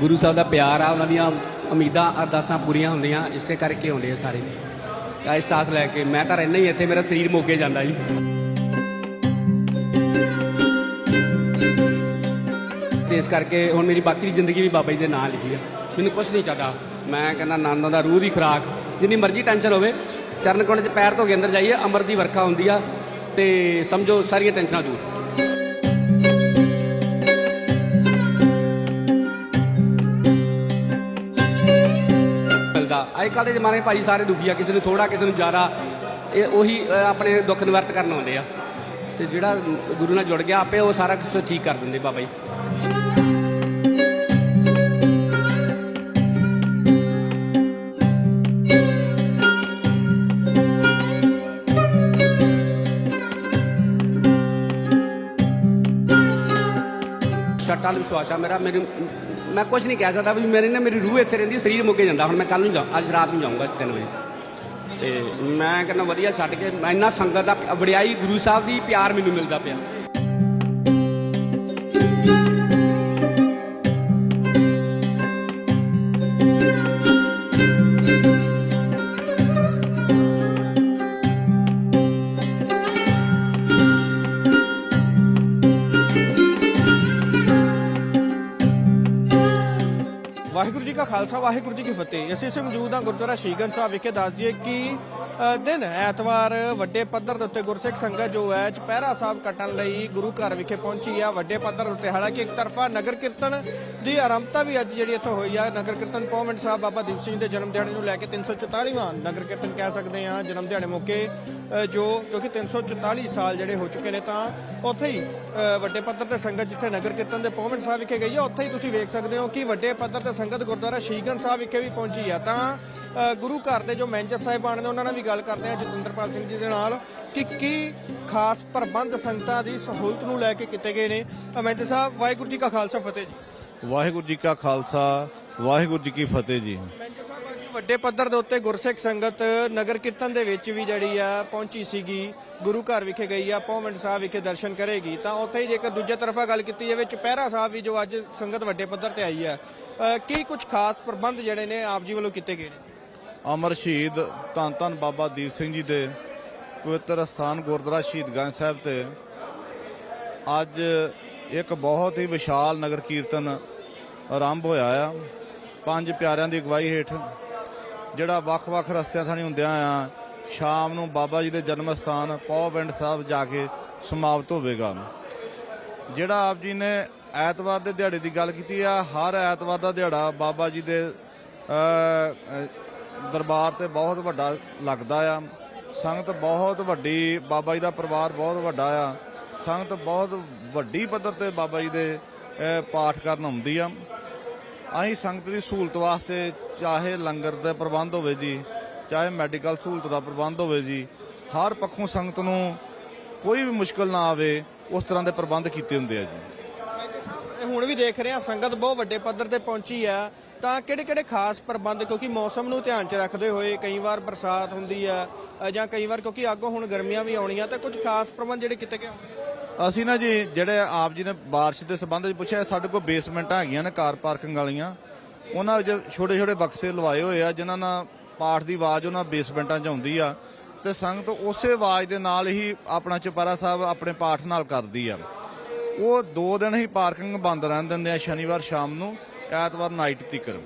ਗੁਰੂ ਸਾਹਿਬ ਦਾ ਪਿਆਰ ਆ, ਉਹਨਾਂ ਦੀਆਂ ਉਮੀਦਾਂ ਅਰਦਾਸਾਂ ਪੂਰੀਆਂ ਹੁੰਦੀਆਂ, ਇਸੇ ਕਰਕੇ ਹੁੰਦੇ ਆ ਸਾਰੇ। ਤਾਂ ਇਸ ਸਾਸ ਲੈ ਕੇ ਮੈਂ ਤਾਂ ਰਹਿਣਾ ਹੀ ਇੱਥੇ, ਮੇਰਾ ਸਰੀਰ ਮੋਗੇ ਜਾਂਦਾ ਜੀ। ਤੇ ਇਸ ਕਰਕੇ ਹੁਣ ਮੇਰੀ ਬਾਕੀ ਦੀ ਜ਼ਿੰਦਗੀ ਵੀ ਬਾਬਾ ਜੀ ਦੇ ਨਾਂ ਲਿਖੀ ਆ। ਮੈਨੂੰ ਕੁਝ ਨਹੀਂ ਚਾਹਦਾ। ਮੈਂ ਕਹਿੰਦਾ ਆਨੰਦ ਦਾ ਰੂਹ ਦੀ ਖੁਰਾਕ। ਜਿੰਨੀ ਮਰਜ਼ੀ ਟੈਨਸ਼ਨ ਹੋਵੇ ਚਰਨ ਕੋਲ 'ਚ ਪੈਰ ਧੋ ਕੇ ਅੰਦਰ ਜਾਈਏ ਅਮਰ ਦੀ ਵਰਖਾ ਹੁੰਦੀ ਆ, ਤੇ ਸਮਝੋ ਸਾਰੀਆਂ ਟੈਨਸ਼ਨਾਂ ਦੂਰ। ਮਿਲਦਾ ਅੱਜ ਕੱਲ੍ਹ ਦੇ ਜ਼ਮਾਨੇ ਭਾਈ ਸਾਰੇ ਦੁਖੀ ਆ ਕਿਸੇ ਨੂੰ ਥੋੜਾ ਕਿਸੇ ਨੂੰ ਜ਼ਿਆਦਾ। ਇਹ ਉਹੀ ਅ, ਆਪਣੇ ਦੁੱਖ ਨਿਵਰਤ ਕਰਨ ਆਉਂਦੇ ਆ। ਤੇ ਜਿਹੜਾ ਗੁਰੂ ਨਾਲ ਜੁੜ ਗਿਆ ਆਪੇ ਉਹ ਸਾਰਾ ਕੁਝ ਠੀਕ ਕਰ ਦਿੰਦੇ ਬਾਬਾ ਜੀ। ਸੱਟਾਂ ਵਿਸ਼ਵਾਸ ਆ ਮੇਰਾ ਮੈਨੂੰ ਮੈਂ ਕੁਝ ਨਹੀਂ ਕਹਿ ਸਕਦਾ ਵੀ ਮੇਰੇ ਨਾ ਮੇਰੀ ਰੂਹ ਇੱਥੇ ਰਹਿੰਦੀ ਸਰੀਰ ਮੁੱਕੇ ਜਾਂਦਾ। ਹੁਣ ਮੈਂ ਕੱਲ ਨੂੰ ਜਾ ਅੱਜ ਰਾਤ ਨੂੰ ਜਾਊਂਗਾ 3 ਵਜੇ। ਤੇ ਮੈਂ ਕਹਿੰਦਾ ਵਧੀਆ, ਛੱਡ ਕੇ ਮੈਂ ਇੰਨਾ ਸੰਗਤ ਦਾ, ਵਡਿਆਈ ਗੁਰੂ ਸਾਹਿਬ ਦੀ ਪਿਆਰ ਮੈਨੂੰ ਮਿਲਦਾ ਪਿਆ। ਵਾਹਿਗੁਰੂ ਜੀ ਕਾ ਖਾਲਸਾ, ਵਾਹਿਗੁਰੂ ਜੀ ਕੀ ਫਤਿਹ। ਅਸੀਂ ਇਸ ਮੌਜੂਦ ਹਾਂ ਗੁਰਦੁਆਰਾ ਸ਼ੀਗਨ ਸਾਹਿਬ ਵਿਖੇ। ਦੱਸ ਦਈਏ ਕਿ ਦਿਨ ਐਤਵਾਰ ਵੱਡੇ ਪੱਧਰ ਦੇ ਉੱਤੇ ਗੁਰਸਿੱਖ ਸੰਗਤ ਜੋ ਹੈ, ਚਪਹਿਰਾ ਸਾਹਿਬ ਕੱਟਣ ਲਈ ਗੁਰੂ ਘਰ ਵਿਖੇ ਪਹੁੰਚੀ ਆ, ਵੱਡੇ ਪੱਧਰ ਦੇ ਉੱਤੇ। ਹਾਲਾਂਕਿ ਇੱਕ ਤਰਫਾ ਨਗਰ ਕੀਰਤਨ ਦੀ ਆਰੰਭਤਾ ਵੀ ਅੱਜ ਜਿਹੜੀ ਇੱਥੋਂ ਹੋਈ ਆ। ਨਗਰ ਕੀਰਤਨ ਪੌਵਿੰਡ ਸਾਹਿਬ ਬਾਬਾ ਦੀਪ ਸਿੰਘ ਦੇ ਜਨਮ ਦਿਹਾੜੇ ਨੂੰ ਲੈ ਕੇ 344ਵਾਂ ਨਗਰ ਕੀਰਤਨ ਕਹਿ ਸਕਦੇ ਆ ਜਨਮ ਦਿਹਾੜੇ ਮੌਕੇ ਜੋ ਕਿਉਂਕਿ 344 ਸਾਲ ਜਿਹੜੇ ਹੋ ਚੁੱਕੇ ਨੇ ਤਾਂ ਉੱਥੇ ਹੀ ਵੱਡੇ ਪੱਧਰ ਤੇ ਸੰਗਤ ਜਿੱਥੇ ਨਗਰ ਕੀਰਤਨ ਦੇ ਪੌਵਿੰਡ ਸਾਹਿਬ ਵਿਖੇ ਗਈ ਆ, ਉੱਥੇ ਹੀ ਤੁਸੀਂ ਵੇਖ ਸਕਦੇ ਹੋ ਕਿ ਵੱਡੇ ਪੱਧਰ ਤੇ ਸੰਗਤ ਗੁਰਦੁਆਰਾ ਸ਼ੀਗਨ ਸਾਹਿਬ ਵਿਖੇ ਵੀ ਪਹੁੰਚੀ ਆ। ਤਾਂ ਅ, ਗੁਰੂ ਘਰ ਦੇ ਜੋ ਮੈਨੇਜਰ ਸਾਹਿਬਾਨ ਨੇ ਉਹਨਾਂ ਨਾਲ ਵੀ ਗੱਲ ਕਰਦੇ ਆ ਜਤਿੰਦਰਪਾਲ ਸਿੰਘ ਜੀ ਦੇ ਨਾਲ ਕਿ ਕੀ ਖਾਸ ਪ੍ਰਬੰਧ ਸੰਗਤਾਂ ਦੀ ਸਹੂਲਤ ਨੂੰ ਲੈ ਕੇ ਕੀਤੇ ਗਏ ਨੇ। ਅ, ਮੈਨੇਜਰ ਸਾਹਿਬ ਵਾਹਿਗੁਰੂ ਜੀ ਕਾ ਖਾਲਸਾ ਫਤਿਹ ਜੀ। ਵਾਹਿਗੁਰੂ ਜੀ ਕਾ ਖਾਲਸਾ ਵਾਹਿਗੁਰੂ ਜੀ ਕੀ ਫਤਿਹ ਜੀ। ਵੱਡੇ ਪੱਧਰ ਦੇ ਉੱਤੇ ਗੁਰਸਿੱਖ ਸੰਗਤ ਨਗਰ ਕੀਰਤਨ ਦੇ ਵਿੱਚ ਵੀ ਜਿਹੜੀ ਆ ਪਹੁੰਚੀ ਸੀਗੀ, ਗੁਰੂ ਘਰ ਵਿਖੇ ਗਈ ਆ ਪੌਵਿੰਡ ਸਾਹਿਬ ਵਿਖੇ ਦਰਸ਼ਨ ਕਰੇਗੀ। ਤਾਂ ਉੱਥੇ ਹੀ ਜੇਕਰ ਦੂਜੇ ਤਰਫਾ ਗੱਲ ਕੀਤੀ ਜਾਵੇ, ਚੁਪਹਿਰਾ ਸਾਹਿਬ ਵੀ ਜੋ ਅੱਜ ਸੰਗਤ ਵੱਡੇ ਪੱਧਰ ਤੇ ਆਈ ਆ ਕੀ ਕੁਝ ਖਾਸ ਪ੍ਰਬੰਧ ਜਿਹੜੇ ਨੇ ਆਪ ਜੀ ਵੱਲੋਂ ਕੀਤੇ ਗਏ ਨੇ? ਅਮਰ ਸ਼ਹੀਦ ਧੰਨ ਧੰਨ ਬਾਬਾ ਦੀਪ ਸਿੰਘ ਜੀ ਦੇ ਪਵਿੱਤਰ ਸਥਾਨ ਗੁਰਦੁਆਰਾ ਸ਼ਹੀਦਗੰਜ ਸਾਹਿਬ ਤੇ ਅੱਜ ਇੱਕ ਬਹੁਤ ਹੀ ਵਿਸ਼ਾਲ ਨਗਰ ਕੀਰਤਨ ਆਰੰਭ ਹੋਇਆ ਆ। ਪੰਜ ਪਿਆਰਿਆਂ ਦੀ ਅਗਵਾਈ ਹੇਠ ਜਿਹੜਾ ਵੱਖ-ਵੱਖ ਰਸਤਿਆਂ ਥਾਣੀ ਹੁੰਦਿਆਂ ਆ, ਸ਼ਾਮ ਨੂੰ ਬਾਬਾ ਜੀ ਦੇ ਜਨਮ ਸਥਾਨ ਪੌਵਿੰਡ ਸਾਹਿਬ ਜਾ ਕੇ ਸਮਾਪਤ ਹੋਵੇਗਾ। ਜਿਹੜਾ ਆਪ ਜੀ ਨੇ ਐਤਵਾਰ ਦੇ ਦਿਹਾੜੇ ਦੀ ਗੱਲ ਕੀਤੀ ਆ, ਹਰ ਐਤਵਾਰ ਦਾ ਦਿਹਾੜਾ ਬਾਬਾ ਜੀ ਦੇ ਦਰਬਾਰ ਤੇ ਬਹੁਤ ਵੱਡਾ ਲੱਗਦਾ ਆ। ਸੰਗਤ ਬਹੁਤ ਵੱਡੀ, ਬਾਬਾ ਜੀ ਦਾ ਪਰਿਵਾਰ ਬਹੁਤ ਵੱਡਾ ਆ। ਸੰਗਤ ਬਹੁਤ ਵੱਡੀ ਪੱਧਰ ਤੇ ਬਾਬਾ ਜੀ ਦੇ ਪਾਠ ਕਰਨ ਆਉਂਦੀ ਆ। ਅਸੀਂ ਸੰਗਤ ਦੀ ਸਹੂਲਤ ਵਾਸਤੇ ਚਾਹੇ ਲੰਗਰ ਦਾ ਪ੍ਰਬੰਧ ਹੋਵੇ ਜੀ, ਚਾਹੇ ਮੈਡੀਕਲ ਸਹੂਲਤ ਦਾ ਪ੍ਰਬੰਧ ਹੋਵੇ ਜੀ, ਹਰ ਪੱਖੋਂ ਸੰਗਤ ਨੂੰ ਕੋਈ ਵੀ ਮੁਸ਼ਕਲ ਨਾ ਆਵੇ, ਉਸ ਤਰ੍ਹਾਂ ਦੇ ਪ੍ਰਬੰਧ ਕੀਤੇ ਹੁੰਦੇ ਆ ਜੀ। ਇਹ ਹੁਣ ਵੀ ਦੇਖ ਰਹੇ ਆ ਸੰਗਤ ਬਹੁਤ ਵੱਡੇ ਪੱਧਰ ਤੇ ਪਹੁੰਚੀ ਆ। ਤਾਂ ਕਿਹੜੇ ਕਿਹੜੇ ਖਾਸ ਪ੍ਰਬੰਧ, ਕਿਉਂਕਿ ਮੌਸਮ ਨੂੰ ਧਿਆਨ 'ਚ ਰੱਖਦੇ ਹੋਏ ਕਈ ਵਾਰ ਬਰਸਾਤ ਹੁੰਦੀ ਆ, ਜਾਂ ਕਈ ਵਾਰ ਕਿਉਂਕਿ ਅੱਗੋਂ ਹੁਣ ਗਰਮੀਆਂ ਵੀ ਆਉਣੀਆਂ, ਤਾਂ ਕੁਝ ਖਾਸ ਪ੍ਰਬੰਧ ਜਿਹੜੇ ਕੀਤੇ ਗਏ ਅਸੀਂ ਨਾ ਜੀ, ਜਿਹੜੇ ਆਪ ਜੀ ਨੇ ਬਾਰਿਸ਼ ਦੇ ਸੰਬੰਧ ਵਿੱਚ ਪੁੱਛਿਆ, ਸਾਡੇ ਕੋਲ ਬੇਸਮੈਂਟਾਂ ਹੈਗੀਆਂ ਨੇ, ਕਾਰ ਪਾਰਕਿੰਗ ਵਾਲੀਆਂ। ਉਹਨਾਂ ਵਿੱਚ ਛੋਟੇ ਛੋਟੇ ਬਕਸੇ ਲਵਾਏ ਹੋਏ ਆ, ਜਿਨ੍ਹਾਂ ਨਾਲ ਪਾਠ ਦੀ ਆਵਾਜ਼ ਉਹਨਾਂ ਬੇਸਮੈਂਟਾਂ 'ਚ ਆਉਂਦੀ ਆ। ਤੇ ਸੰਗਤ ਉਸੇ ਆਵਾਜ਼ ਦੇ ਨਾਲ ਹੀ ਆਪਣਾ ਚੁਪਾਰਾ ਸਾਹਿਬ ਆਪਣੇ ਪਾਠ ਨਾਲ ਕਰਦੀ ਆ। ਉਹ ਦੋ ਦਿਨ ਹੀ ਪਾਰਕਿੰਗ ਬੰਦ ਰਹਿਣ ਦਿੰਦੇ ਆ ਸ਼ਨੀਵਾਰ ਸ਼ਾਮ ਨੂੰ, ਐਤਵਾਰ ਨਾਈਟ ਤੀਕਰ।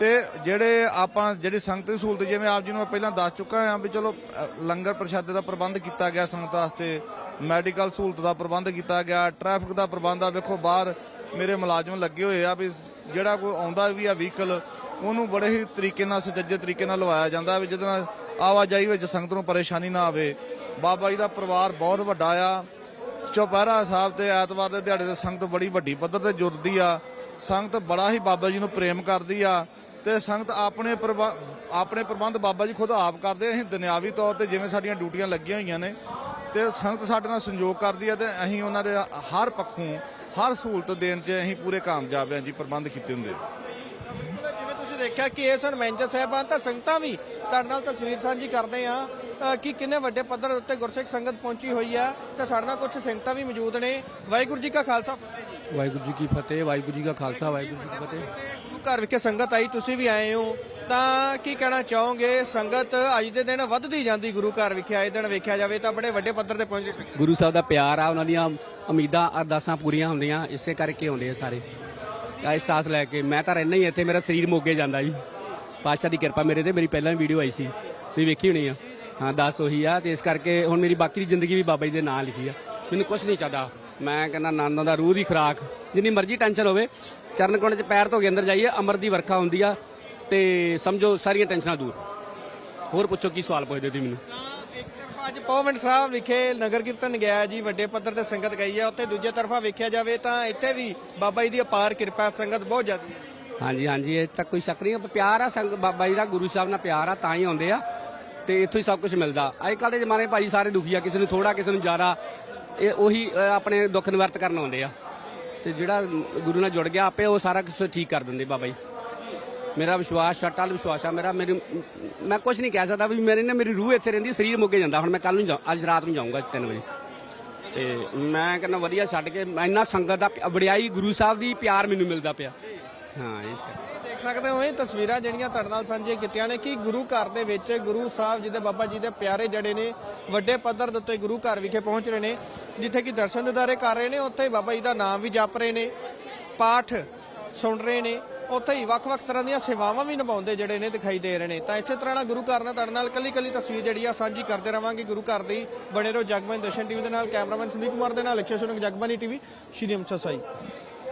ਤੇ ਜਿਹੜੇ ਆਪਾਂ, ਜਿਹੜੀ ਸੰਗਤ ਦੀ ਸਹੂਲਤ, ਜਿਵੇਂ ਆਪ ਜੀ ਨੂੰ ਮੈਂ ਪਹਿਲਾਂ ਦੱਸ ਚੁੱਕਾ ਹਾਂ ਵੀ ਚਲੋ ਲੰਗਰ ਪ੍ਰਸ਼ਾਦੇ ਦਾ ਪ੍ਰਬੰਧ ਕੀਤਾ ਗਿਆ ਸੰਗਤ ਵਾਸਤੇ, ਮੈਡੀਕਲ ਸਹੂਲਤ ਦਾ ਪ੍ਰਬੰਧ ਕੀਤਾ ਗਿਆ, ਟ੍ਰੈਫਿਕ ਦਾ ਪ੍ਰਬੰਧ ਆ, ਵੇਖੋ ਬਾਹਰ ਮੇਰੇ ਮੁਲਾਜ਼ਮ ਲੱਗੇ ਹੋਏ ਆ ਵੀ ਜਿਹੜਾ ਕੋਈ ਆਉਂਦਾ ਵੀ ਆ ਵਹੀਕਲ ਉਹਨੂੰ ਬੜੇ ਹੀ ਤਰੀਕੇ ਨਾਲ, ਸੁਚੱਜੇ ਤਰੀਕੇ ਨਾਲ ਲਵਾਇਆ ਜਾਂਦਾ ਵੀ ਜਿਹਦੇ ਨਾਲ ਆਵਾਜਾਈ ਵਿੱਚ ਸੰਗਤ ਨੂੰ ਪਰੇਸ਼ਾਨੀ ਨਾ ਆਵੇ। ਬਾਬਾ ਜੀ ਦਾ ਪਰਿਵਾਰ ਬਹੁਤ ਵੱਡਾ ਆ। ਚੌਪਹਿਰਾ ਸਾਹਿਬ ਤੇ ਐਤਵਾਰ ਦੇ ਦਿਹਾੜੇ ਤੇ ਸੰਗਤ ਬੜੀ ਵੱਡੀ ਪੱਧਰ ਤੇ ਜੁੜਦੀ ਆ। ਸੰਗਤ ਬੜਾ ਹੀ ਬਾਬਾ ਜੀ ਨੂੰ ਪ੍ਰੇਮ ਕਰਦੀ ਆ। ਤੇ ਸੰਗਤ ਆਪਣੇ ਆਪਣੇ ਪ੍ਰਬੰਧ ਬਾਬਾ ਜੀ ਖੁਦ ਆਪ ਕਰਦੇ। ਅਸੀਂ ਦੁਨਿਆਵੀ ਤੌਰ ਤੇ ਜਿਵੇਂ ਸਾਡੀਆਂ ਡਿਊਟੀਆਂ ਲੱਗੀਆਂ ਹੋਈਆਂ ਨੇ ਤੇ ਸੰਗਤ ਸਾਡੇ ਨਾਲ ਸੰਯੋਗ ਕਰਦੀ ਆ ਤੇ ਅਸੀਂ ਉਹਨਾਂ ਦੇ ਹਰ ਪੱਖੋਂ ਹਰ ਸਹੂਲਤ ਦੇਣ 'ਚ ਅਸੀਂ ਪੂਰੇ ਕਾਮਯਾਬ ਆ ਜੀ ਪ੍ਰਬੰਧ ਕੀਤੇ ਹੁੰਦੇ ਬਿਲਕੁਲ ਜਿਵੇਂ ਤੁਸੀਂ ਦੇਖਿਆ ਕਿ ਇਹ ਸਨ ਮੈਨੇਜਰ ਸਾਹਿਬਾਨ ਤਾਂ ਸੰਗਤਾਂ ਵੀ ਤੁਹਾਡੇ ਨਾਲ ਤਸਵੀਰ ਸਾਂਝੀ ਕਰਦੇ ਆ ਕਿ ਕਿੰਨੇ ਵੱਡੇ ਪੱਧਰ ਉੱਤੇ ਗੁਰਸਿੱਖ ਸੰਗਤ ਪਹੁੰਚੀ ਹੋਈ ਆ ਤੇ ਸਾਡੇ ਨਾਲ ਕੁਝ ਸੰਗਤਾਂ ਵੀ ਮੌਜੂਦ ਨੇ। ਵਾਹਿਗੁਰੂ ਜੀ ਕਾ ਖਾਲਸਾ ਵਾਹਿਗੁਰੂ ਜੀ ਕੀ ਫਤਿਹ ਵਾਹਿਗੁਰੂ ਜੀ ਕਾ ਖਾਲਸਾ ਵਾਹਿਗੁਰੂ ਜੀ ਕੀ ਫਤਿਹ। ਗੁਰੂ ਘਰ ਵਿਖੇ ਸੰਗਤ ਆਈ, ਤੁਸੀਂ ਵੀ ਆਏ ਹੋ। ਤਾਂ ਕੀ ਕਹਿਣਾ ਚਾਹੋਗੇ? ਸੰਗਤ ਅੱਜ ਦੇ ਦਿਨ ਵੱਧਦੀ ਜਾਂਦੀ ਗੁਰੂ ਘਰ ਵਿਖੇ, ਆਏ ਦਿਨ ਵੇਖਿਆ ਜਾਵੇ ਤਾਂ ਬੜੇ ਵੱਡੇ ਪੱਧਰ ਤੇ ਪਹੁੰਚੇ ਗੁਰੂ ਸਾਹਿਬ ਦਾ ਪਿਆਰ ਆ, ਉਹਨਾਂ ਦੀਆਂ ਉਮੀਦਾਂ, ਅਰਦਾਸਾਂ ਪੂਰੀਆਂ ਹੁੰਦੀਆਂ, ਇਸੇ ਕਰਕੇ ਆਉਂਦੇ ਆ ਸਾਰੇ। ਤਾਂ ਇਸ ਸਾਸ ਲੈ ਕੇ, ਮੈਂ ਤਾਂ ਰਹਿਣਾ ਹੀ ਇੱਥੇ, ਮੇਰਾ ਸਰੀਰ ਮੋਗੇ ਜਾਂਦਾ ਜੀ। ਪਾਤਸ਼ਾਹ ਦੀ ਕਿਰਪਾ ਮੇਰੇ ਤੇ, ਮੇਰੀ ਪਹਿਲਾਂ ਵੀ ਵੀਡੀਓ ਆਈ ਸੀ। ਤੁਸੀਂ ਵੇਖੀ ਹੋਣੀ ਆ। ਹਾਂ, ਦੱਸ ਉਹੀ ਆ, ਤੇ ਇਸ ਕਰਕੇ ਹੁਣ ਮੇਰੀ ਬਾਕੀ ਦੀ ਜ਼ਿੰਦਗੀ ਵੀ ਬਾਬਾ ਜੀ ਦੇ ਨਾਂ ਲਿਖੀ ਆ। ਮੈਨੂੰ ਕੁਝ ਨਹੀਂ ਚਾਹਦਾ। ਮੈਂ ਕਹਿੰਦਾ ਆਨੰਦਾਂ ਦਾ ਰੂਹ ਦੀ ਖੁਰਾਕ, ਜਿੰਨੀ ਮਰਜ਼ੀ ਟੈਨਸ਼ਨ ਹੋਵੇ ਚਰਨ ਕੋਣ ਚ ਪੈਰ ਧੋ ਕੇ ਅੰਦਰ ਜਾਈਏ ਅਮਰ ਦੀ ਵਰਖਾ ਹੁੰਦੀ ਆ ਤੇ ਸਮਝੋ ਸਾਰੀਆਂ ਟੈਨਸ਼ਨਾਂ ਦੂਰ। ਹੋਰ ਪੁੱਛੋ ਕੀ ਸਵਾਲ ਪੁੱਛਦੇ ਤੁਸੀਂ ਮੈਨੂੰ? ਤਾਂ ਇੱਕ ਤਰਫਾ ਅੱਜ ਪੌਵਨ ਸਾਹਿਬ ਵਿਖੇ ਨਗਰ ਕੀਰਤਨ ਗਿਆ ਜੀ ਵੱਡੇ ਪੱਧਰ ਤੇ ਸੰਗਤ ਗਈ ਹੈ ਉੱਥੇ ਦੂਜੇ ਤਰਫਾ ਵੇਖਿਆ ਜਾਵੇ ਤਾਂ ਇੱਥੇ ਵੀ ਬਾਬਾ ਜੀ ਦੀ ਅਪਾਰ ਕਿਰਪਾ ਸੰਗਤ ਬਹੁਤ ਜ਼ਿਆਦਾ ਹਾਂਜੀ ਹਾਂਜੀ ਇਹ ਤਾਂ ਕੋਈ ਸ਼ੱਕ ਨਹੀਂ ਹੈ, ਪਿਆਰ ਆ ਸੰਗ ਬਾਬਾ ਜੀ ਦਾ ਗੁਰੂ ਸਾਹਿਬ ਨਾਲ ਪਿਆਰ ਆ ਤਾਂ ਹੀ ਆਉਂਦੇ ਆ ਤੇ ਇੱਥੋਂ ਹੀ ਸਭ ਕੁਝ ਮਿਲਦਾ। ਅੱਜ ਕੱਲ ਦੇ ਜ਼ਮਾਨੇ ਭਾਜੀ ਸਾਰੇ ਦੁਖੀ ਆ ਕਿਸੇ ਨੂੰ ਥੋੜਾ ਕਿਸੇ ਨੂੰ ਜ਼ਿਆਦਾ ਇਹ ਉਹੀ ਆਪਣੇ ਦੁੱਖ ਨਿਵਰਤ ਕਰਨ ਆਉਂਦੇ ਆ। ਤੇ ਜਿਹੜਾ ਗੁਰੂ ਨਾਲ ਜੁੜ ਗਿਆ ਆਪੇ ਉਹ ਸਾਰਾ ਕੁਝ ਠੀਕ ਕਰ ਦਿੰਦੇ ਬਾਬਾ ਜੀ। ਮੇਰਾ ਵਿਸ਼ਵਾਸ ਛਟਲ ਵਿਸ਼ਵਾਸ ਆ, ਮੇਰਾ, ਮੇਰੀ, ਮੈਂ ਕੁਝ ਨਹੀਂ ਕਹਿ ਸਕਦਾ ਵੀ ਮੇਰੇ ਨੇ ਮੇਰੀ ਰੂਹ ਇੱਥੇ ਰਹਿੰਦੀ, ਸਰੀਰ ਮੁੱਕੇ ਜਾਂਦਾ। ਹੁਣ ਮੈਂ ਕੱਲ ਨੂੰ ਜਾ, ਅੱਜ ਰਾਤ ਨੂੰ ਜਾਊਂਗਾ 3 ਵਜੇ। ਤੇ ਮੈਂ ਕਹਿੰਦਾ ਵਧੀਆ ਛੱਡ ਕੇ, ਮੈਂ ਇੰਨਾ ਸੰਗਤ ਦਾ ਪਿ- ਵਡਿਆਈ ਗੁਰੂ ਸਾਹਿਬ ਦੀ ਪਿਆਰ ਮੈਨੂੰ ਮਿਲਦਾ ਪਿਆ। ਹਾਂ, ਇਸ ਕਰਕੇ। ਦੇਖ ਸਕਦੇ ਹੋ ਇਹ ਤਸਵੀਰਾਂ ਜਿਹੜੀਆਂ ਤੁਹਾਡੇ ਨਾਲ ਸਾਂਝੀਆਂ ਕੀਤੀਆਂ ਨੇ ਕਿ ਗੁਰੂ ਘਰ ਦੇ ਵਿੱਚ ਗੁਰੂ ਸਾਹਿਬ ਜੀ ਦੇ ਬਾਬਾ ਜੀ ਦੇ ਪਿਆਰੇ ਜਿਹੜੇ ਨੇ, ਵੱਡੇ ਪੱਧਰ ਦੇ ਉੱਤੇ ਗੁਰੂ ਘਰ ਵਿਖੇ ਪਹੁੰਚ ਰਹੇ ਨੇ, ਜਿੱਥੇ ਕਿ ਦਰਸ਼ਨ ਦਿਦਾਰੇ ਕਰ ਰਹੇ ਨੇ, ਉੱਥੇ ਹੀ ਬਾਬਾ ਜੀ ਦਾ ਨਾਮ ਵੀ ਜਪ ਰਹੇ ਨੇ, ਪਾਠ ਸੁਣ ਰਹੇ ਨੇ, ਉੱਥੇ ਹੀ ਵੱਖ-ਵੱਖ ਤਰ੍ਹਾਂ ਦੀਆਂ ਸੇਵਾਵਾਂ ਵੀ ਨਿਭਾਉਂਦੇ ਜਿਹੜੇ ਨੇ ਦਿਖਾਈ ਦੇ ਰਹੇ ਨੇ। ਤਾਂ ਇਸੇ ਤਰ੍ਹਾਂ ਨਾਲ ਗੁਰੂ ਘਰ ਨਾਲ ਤੁਹਾਡੇ ਨਾਲ ਕੱਲੀ-ਕੱਲੀ ਤਸਵੀਰ ਜਿਹੜੀ ਆ ਸਾਂਝੀ ਕਰਦੇ ਰਵਾਂਗੇ ਗੁਰੂ ਘਰ ਦੀ। ਬਣੇ ਰਹੋ ਜਗਬਾਣੀ ਦਰਸ਼ਨ ਟੀਵੀ ਦੇ ਨਾਲ, ਕੈਮਰਾਮੈਨ ਸੰਦੀਪ ਕੁਮਾਰ ਦੇ ਨਾਲ ਲਿਖਿਆ ਸੁਣੋ ਜਗਬਾਨੀ ਟੀਵੀ, ਸ਼੍ਰੀ ਅੰਮ੍ਰਿਤਸਰ ਸਾਹਿਬ।